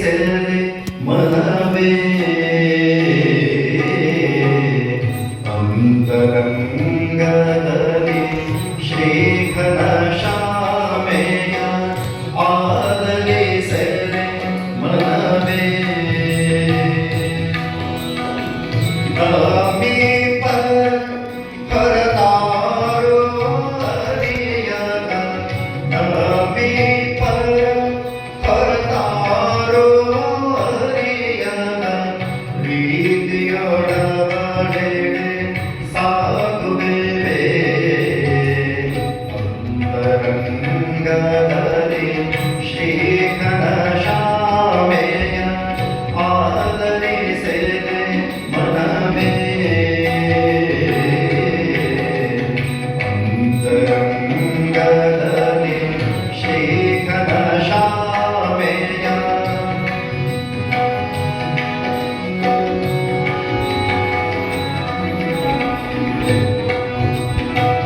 সেরে মনাবে অন্তরঙ্গদলি শ্রীকলা Ganga.